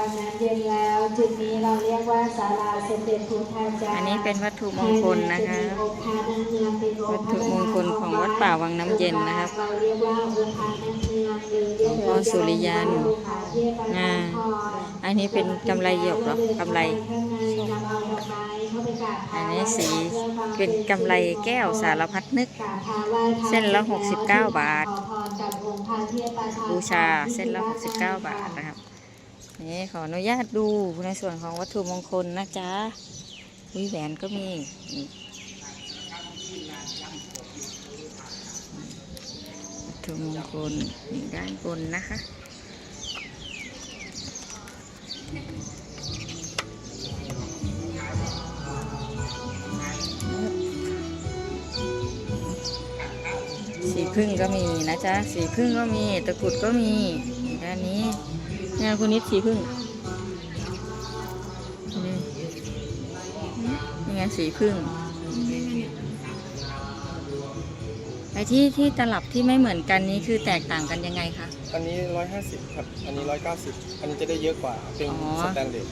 วังน้ำเย็นแล้วจุดนี้เราเรียกว่าศาลาสมเด็จพุทธาจารย์อันนี้เป็นวัตถุมงคลนะคะภายใจมีองค์พระนั่งเมืองเป็นองวัตค์พถุระมงคลของวัดป่าวังน้ำเย็นนะครับเราเรียกว่าองค์พระนั่งเมืองหรือเรียกหลวงพ่อสุริยันองค์พระเทพประธานพรอันนี้เป็นกำไรหยกเหรอกำไรข้างในนำเอาดอกไม้เข้าไปกราบเท้าอันนี้สีพื่อความเป็นกำไรแก้วสารพัดนึกกราบเท้าไหว้พรเส้นละ69 บาทขอพรกับองค์พระเทพประธานพรบูชาเส้นละ69 บาทนะครับ นี่ขออนุญาตดูในส่วนของวัตถุมงคลนะจ๊ะวิแหวนก็มีวัตถุมงคลนี่ด้านบนนะคะสีพึ่งก็มีนะจ๊ะ สีพึ่งก็มี ตะกรุดก็มีด้านนี้ งานคุณนิดสีพึ่งนี่นี่ไงสีพึ่งไอ้ที่ที่ตลับที่ไม่เหมือนกันนี้คือแตกต่างกันยังไงคะ อันนี้150ครับ อันนี้190อันนี้จะได้เยอะกว่า เป็นอ๋อ สแตนเลส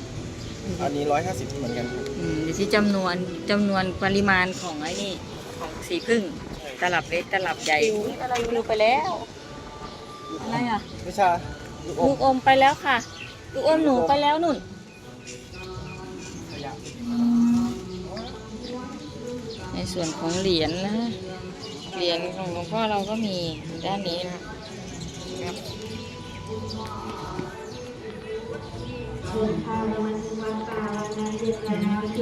อันนี้150เหมือนกันครับอืมอยู่ที่จำนวนจำนวนปริมาณของไอ้นี่ของสีพึ่ง ตลับเล็กตลับใหญ่อุ๊ยอะไรปลิวไปแล้ว อะไรอะ วิชา ลูกอมไปแล้วค่ะ ลูกอมหนูไปแล้วนุ่น ในส่วนของเหรียญนะเหรียญของหลวงพ่อเราก็มีด้านนี้นะ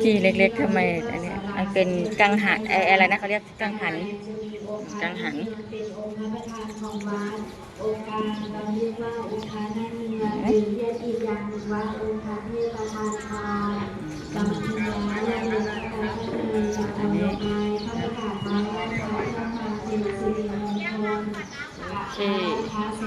ที่เล็กๆทำไมอันนี้ยมันเป็นกังหันไอ้อะไรนะเขาเรียกกังหันกังหัน โอคานของวัดองค์การเราเรียกว่าโองค์พระนั่งเมืองหรือเรียกอีกอย่างหนึ่งว่าโองค์พระเทพประธานพรกำลังถึงแล้วยังเหลือการข้างในเอาดอกไม้เข้าไปกาบไหว้ไหว้พระเพื่อความเป็นสิริมงคลโอเคพระเสร็จ